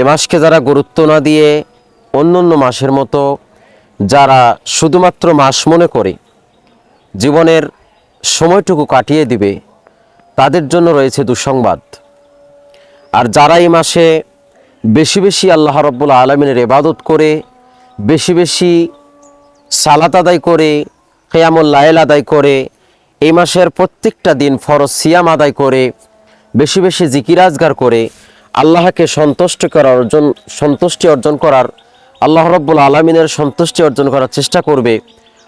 এ মাসকে যারা গুরুত্ব না দিয়ে অন্য অন্য মাসের মতো যারা শুধুমাত্র মাস মনে করে জীবনের সময়টুকু কাটিয়ে দিবে, তাদের জন্য রয়েছে দুঃসংবাদ। আর যারা এই মাসে বেশি বেশি আল্লাহ রব্বুল আলমিনের এবাদত করে, বেশি বেশি সালাত আদায় করে, কেয়ামুল লায়েল আদায় করে, এই মাসের প্রত্যেকটা দিন ফরজ সিয়াম আদায় করে, বেশি বেশি জিকিরাজগার করে আল্লাহকে সন্তুষ্ট করার অর্জন, সন্তুষ্টি অর্জন করার, আল্লাহ রব্বুল আলমিনের সন্তুষ্টি অর্জন করার চেষ্টা করবে।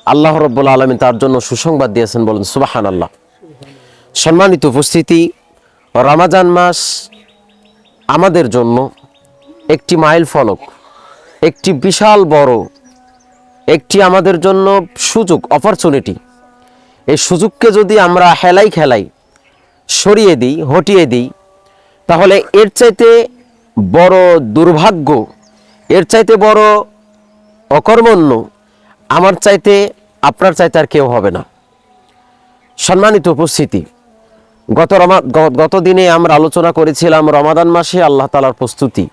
আল্লাহ রব্বুল আলমিন তার জন্য সুসংবাদ দিয়েছেন বলেন সুবাহান আল্লাহ সম্মানিত উপস্থিতি, রমাজান মাস আমাদের জন্য একটি মাইল ফলক, একটি বিশাল বড়, একটি আমাদের জন্য সুযোগ অপরচুনিটি এই সুযোগকে যদি আমরা হেলাই খেলাই, সরিয়ে দিই, হটিয়ে দিই তাহলে এর চাইতে বড় দুর্ভাগ্য, এর চাইতে বড় অকর্মণ্য আমার চাইতে, আপনার চাইতে আর কেউ হবে না। সম্মানিত উপস্থিতি, গত রমা, গত দিনে আমরা আলোচনা করেছিলাম রমাদান মাসে আল্লাহ তালার প্রস্তুতি।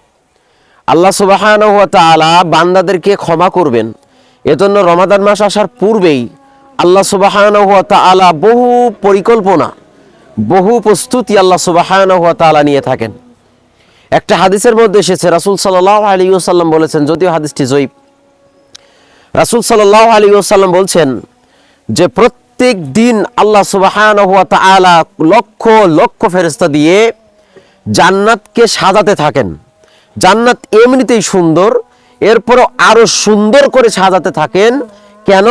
আল্লাহ সুবাহান তালা বান্দাদেরকে ক্ষমা করবেন। এজন্য রমাদান মাস আসার পূর্বেই আল্লাহ সুবাহান তালা বহু পরিকল্পনা বহু প্রস্তুতি আল্লাহ সুবাহান তালা নিয়ে থাকেন। একটা হাদিসের মধ্যে এসেছে, রাসুল সাল্লাহ আলী ওসাল্লাম বলেছেন, যদিও হাদিসটি জয়ীব, রাসুল সাল্লাহ আলী ওসাল্লাম বলছেন যে, প্রত্যেক দিন আল্লাহ সুবাহান তালা লক্ষ লক্ষ ফেরেস্তা দিয়ে জান্নাতকে সাজাতে থাকেন। জান্নাত এমনিতেই সুন্দর, এরপরও আরও সুন্দর করে সাজাতে থাকেন। কেন?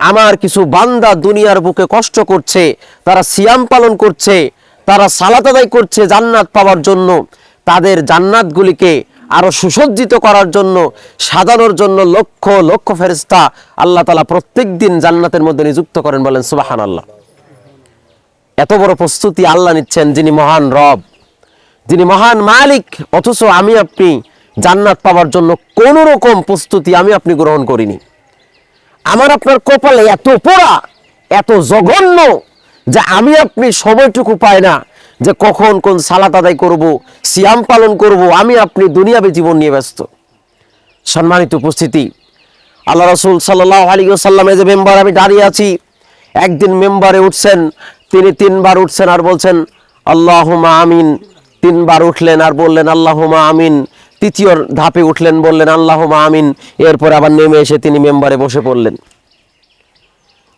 আমার কিছু বান্দা দুনিয়ার বুকে কষ্ট করছে, তারা সিয়াম পালন করছে, তারা সালাত আদায় করছে জান্নাত পাওয়ার জন্য। তাদের জান্নাতগুলিকে আরও সুসজ্জিত করার জন্য, সাজানোর জন্য লক্ষ লক্ষ ফেরেস্তা আল্লাহ তালা প্রত্যেক দিন জান্নাতের মধ্যে নিযুক্ত করেন বলেন সুবাহান আল্লাহ এত বড় প্রস্তুতি আল্লাহ নিচ্ছেন যিনি মহান রব, যিনি মহান মালিক, অথচ আমি আপনি জান্নাত পাওয়ার জন্য কোন রকম প্রস্তুতি আমি আপনি গ্রহণ করিনি। আমার আপনার কপালে এত পোড়া, এত জঘন্য যে আমি আপনি সময়টুকু পাই না যে কখন কোন সালাত আদায় করব, সিয়াম পালন করব, আমি আপনি দুনিয়াবে জীবন নিয়ে ব্যস্ত। সম্মানিত উপস্থিতি, আল্লাহ রসুল সাল্লাহ আলী সাল্লামে যে মেম্বার আমি দাঁড়িয়ে আছি, একদিন মেম্বারে উঠছেন, তিনি তিনবার উঠছেন আর বলছেন আল্লাহুমা আমিন। তিনবার উঠলেন আর বললেন আল্লাহুমা আমিন। তৃতীয় ধাপে উঠলেন, বললেন আল্লাহুমা আমিন। এরপর আবার নেমে এসে তিনি মেম্বারে বসে পড়লেন।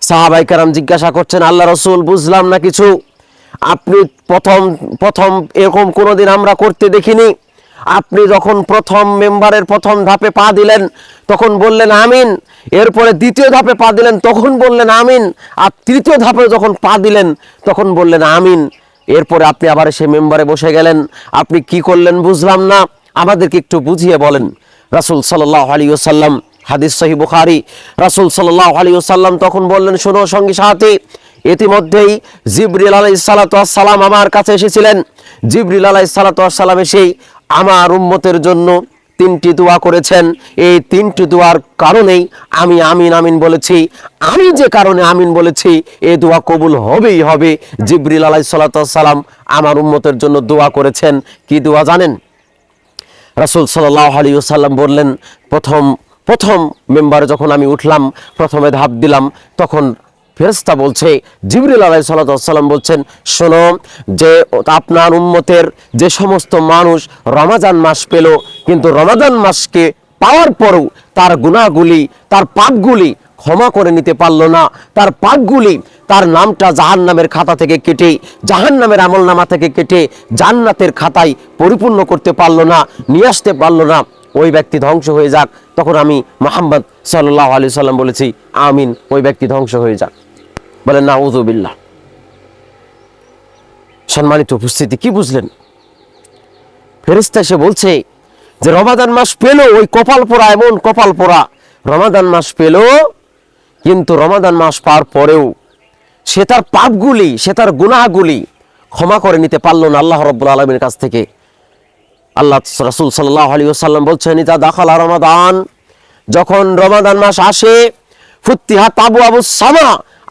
সাহাবাই কারাম জিজ্ঞাসা করছেন, আল্লাহ রসুল, বুঝলাম না কিছু। আপনি প্রথম প্রথম এরকম কোনোদিন আমরা করতে দেখিনি। আপনি যখন প্রথম মেম্বারের প্রথম ধাপে পা দিলেন, তখন বললেন, আমিন। এরপরে দ্বিতীয় ধাপে পা দিলেন, তখন বললেন, আমিন। আর তৃতীয় ধাপে যখন পা দিলেন, তখন বললেন, আমিন। এরপরে আপনি আবার সে মেম্বারে বসে গেলেন। আপনি কি করলেন, বুঝলাম না। আমাদেরকে একটু বুঝিয়ে বলেন। রাসুল সাল্লাহ আলী সাল্লাম হাদিস সহি বুখারি, রাসুল সাল্লাহ আলী সাল্লাম তখন বললেন, শোনো সঙ্গী সাথী, ইতিমধ্যেই জিবরিল আলাই সালাম আমার কাছে এসেছিলেন। জিবরিল আলাই সালাম এসেই আমার উম্মতের জন্য তিনটি দোয়া করেছেন। এই তিনটি দোয়ার কারণেই আমি আমিন আমিন বলেছি। আমি যে কারণে আমিন বলেছি এই দোয়া কবুল হবেই হবে। জিবরিল আলাই সালাম আমার উম্মতের জন্য দোয়া করেছেন। কি দোয়া জানেন? রাসুল সাল্লাহ আলী সাল্লাম বললেন, প্রথম প্রথম মেম্বারে যখন আমি উঠলাম, প্রথমে ধাপ দিলাম, তখন ফেরেস্তা বলছে, জিবরুল আলাই সাল্লাম বলছেন, শোনো, যে আপনার উম্মতের যে সমস্ত মানুষ রমাজান মাস পেল, কিন্তু রমাজান মাসকে পাওয়ার পরেও তার গুণাগুলি তার পাপগুলি ক্ষমা করে নিতে পারল না। তার পাপগুলি তার নামটা জাহান নামের খাতা থেকে কেটে জাহান নামের আমল নামা থেকে কেটে জান্নাতের খাতায় পরিপূর্ণ করতে পারল না, নিয়ে আসতে পারল না। ওই ব্যক্তি ধ্বংস হয়ে যাক। তখন আমি মোহাম্মদ সাল্লাহ আলি সাল্লাম বলেছি, আমিন, ওই ব্যক্তি ধ্বংস হয়ে যাক। বলেন না উজুবিল্লাহ সম্মানিত উপস্থিতি, কি বুঝলেন? ফেরিস্তা এসে বলছে যে, রমাদান মাস পেল, ওই কপাল পোড়া এমন কপাল পোড়া। রমাদান মাস পেল, কিন্তু রমাদান মাস পার পরেও সে তার পাপগুলি, সে তার গুনাহগুলি ক্ষমা করে নিতে পারল না আল্লাহ রব্বুল আলমীর কাছ থেকে। আল্লাহ রসুল সাল্লাহ আলী সাল্লাম বলছেন ইতা দাখাল রমাদান। যখন রমাদান মাস আসে, ফুত্তিহা তাবু আবু সামা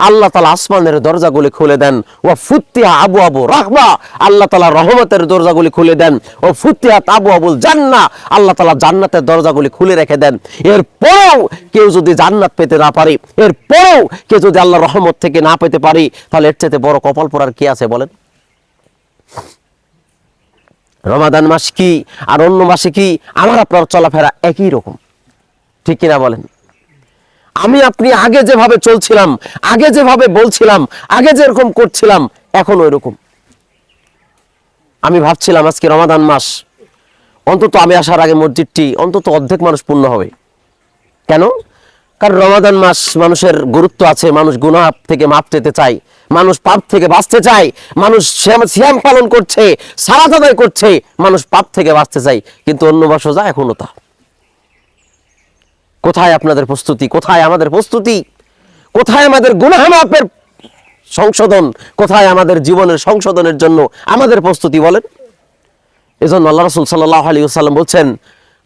আল্লাহ তালা আসমানের দরজাগুলি খুলে দেন। ও ফুত্তিহা আবু আবু রাহবা আল্লাহ তালা রহমতের দরজাগুলি খুলে দেন। ও ফুত্তিহাত আবু আবুল জান্না, আল্লাহ তালা জান্নাতের দরজাগুলি খুলে রেখে দেন। এর এরপরেও কেউ যদি জান্নাত পেতে না পারে, এরপরেও কেউ যদি আল্লাহ রহমত থেকে না পেতে পারি, তাহলে এর চাইতে বড় কপাল পড়ার কি আছে বলেন? রমাদান মাস কি আর অন্য মাসে কি? আমার আপনার চলাফেরা একই রকম। ঠিক কিনা বলেন? আমি আপনি আগে যেভাবে চলছিলাম, আগে যেভাবে বলছিলাম, আগে যেরকম করছিলাম, এখন ওই রকম আমি ভাবছিলাম আজকে রমাদান মাস, অন্তত আমি আসার আগে মসজিদটি অন্তত অর্ধেক মানুষ পূর্ণ হবে। কেন? কারণ রমাদান মাস মানুষের গুরুত্ব আছে, মানুষ গুণা থেকে মাপ পেতে চায়, মানুষ পাপ থেকে বাঁচতে চায়, মানুষ শ্যাম পালন করছে সারাত আদায় করছে, মানুষ পাপ থেকে বাঁচতে চায়, কিন্তু অন্য বর্ষ যা এখনও তা। কোথায় আপনাদের প্রস্তুতি? কোথায় আমাদের প্রস্তুতি? কোথায় আমাদের গুনাহ মাপের সংশোধন? কোথায় আমাদের জীবনের সংশোধনের জন্য আমাদের প্রস্তুতি বলেন? এজন্য আল্লাহ রসুল সাল্লাহ আলী সাল্লাম বলছেন,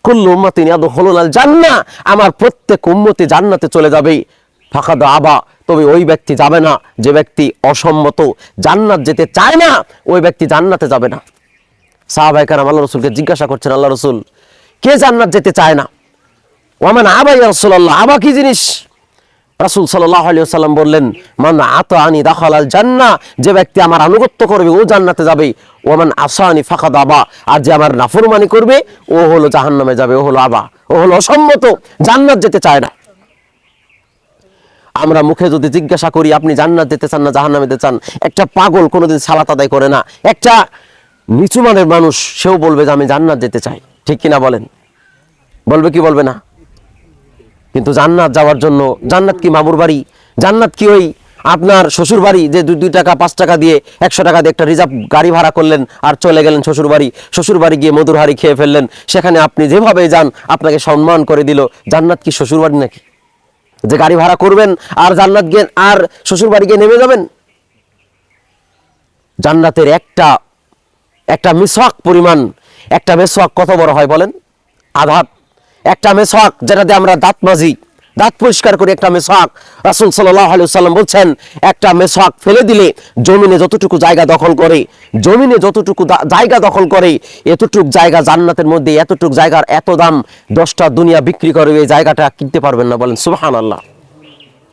কুল্লু উম্মতি ইয়াদখুলুল আল জান্না আমার প্রত্যেক উম্মতি জান্নাতে চলে যাবে। ফাঁকাদ আবা, তবে ওই ব্যক্তি যাবে না। যে ব্যক্তি অসম্মত জান্নাত যেতে চায় না, ওই ব্যক্তি জান্নাতে যাবে না। সাহাবাই কারাম আল্লাহ রসুলকে জিজ্ঞাসা করছেন, আল্লাহ রসুল, কে জান্নাত যেতে চায় না? ওয়ামান আবাই রসুল্লাহ আবা কি জিনিস? রাসুল সাল্লাহ আলিয়া সাল্লাম বললেন, মান আত আনি দাখাল আল জান্না যে ব্যক্তি আমার আনুগত্য করবে, ও জান্নাতে যাবে। ওমান আসানি ফাঁকা দাবা আর যে আমার নাফরমানি করবে, ও হলো জাহান্নামে যাবে, ও হলো আবা, ও হলো অসম্মত, জান্নাত যেতে চায় না। আমরা মুখে যদি জিজ্ঞাসা করি, আপনি জান্নাত যেতে চান না, জাহান্নামে যেতে চান? একটা পাগল কোনোদিন সালাত আদায় করে না। একটা নিচু মানের মানুষ, সেও বলবে যে, আমি জান্নাত যেতে চাই। ঠিক কিনা বলেন? বলবে কি বলবে না? কিন্তু জান্নাত যাওয়ার জন্য, জান্নাত কি মামুর বাড়ি? জান্নাত কি ওই আপনার শ্বশুর বাড়ি যে দুই দুই টাকা, পাঁচ টাকা দিয়ে একশো টাকা দিয়ে একটা রিজার্ভ গাড়ি ভাড়া করলেন আর চলে গেলেন শ্বশুর বাড়ি? শ্বশুর বাড়ি গিয়ে মধুর হাড়ি খেয়ে ফেললেন। সেখানে আপনি যেভাবে যান, আপনাকে সম্মান করে দিল। জান্নাত কি শ্বশুর বাড়ি নাকি? যে গাড়ি ভাড়া করবেন আর জান্নাত গিয়ে, আর শ্বশুর বাড়ি গিয়ে নেমে যাবেন? জান্নাতের একটা একটা মিসওয়াক পরিমাণ, একটা মেসওয়াক কত বড় হয় বলেন? আধাত একটা মেসওয়াক যেটা দিয়ে আমরা দাঁত মাজি, দাঁত পরিষ্কার করি, একটা মেসওয়াক। রাসুল সাল্লাহ আলু সাল্লাম বলছেন, একটা মেসওয়াক ফেলে দিলে জমিনে যতটুকু জায়গা দখল করে, জমিনে যতটুকু জায়গা দখল করে, এতটুক জায়গা জান্নাতের মধ্যে, এতটুক জায়গার এত দাম দশটা দুনিয়া বিক্রি করে, এই জায়গাটা কিনতে পারবেন না বলেন সুহান আল্লাহ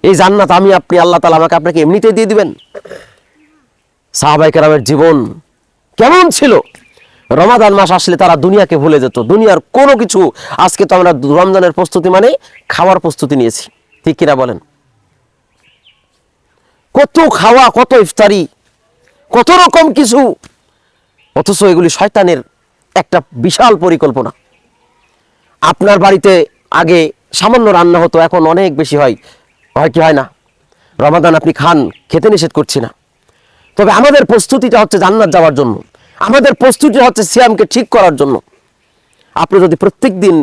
এই জান্নাত আমি, আপনি, আল্লাহ তালা আমাকে আপনাকে এমনিতে দিয়ে দিবেন। সাহাবাই কেরামের জীবন কেমন ছিল? রমাদান মাস আসলে তারা দুনিয়াকে ভুলে যেত। দুনিয়ার কোনো কিছু আজকে তো আমরা রমজানের প্রস্তুতি মানে খাওয়ার প্রস্তুতি নিয়েছি। ঠিক কিনা বলেন? কত খাওয়া, কত ইফতারি, কত রকম কিছু। অথচ এগুলি শয়তানের একটা বিশাল পরিকল্পনা। আপনার বাড়িতে আগে সামান্য রান্না হতো, এখন অনেক বেশি হয়। হয় কি হয় না? রমাদান আপনি খান, খেতে নিষেধ করছি না। তবে আমাদের প্রস্তুতিটা হচ্ছে জান্নাত যাওয়ার জন্য। আমাদের প্রস্তুতি হচ্ছে সিয়ামকে ঠিক করার জন্য। আপনি যদি প্রত্যেক দিন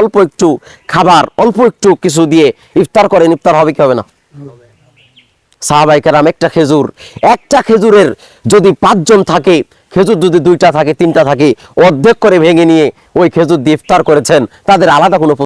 অল্প একটু খাবার, অল্প একটু কিছু দিয়ে ইফতার করেন, ইফতার হবে কি হবে না? সাহাবাই কেরাম একটা খেজুর, একটা খেজুরের যদি পাঁচজন থাকে, খেজুর যদি দুইটা থাকে, তিনটা থাকে, অর্ধেক করে ভেঙে নিয়ে ওই খেজুর দিয়ে ইফতার করেছেন, তাদের আলাদা কোনো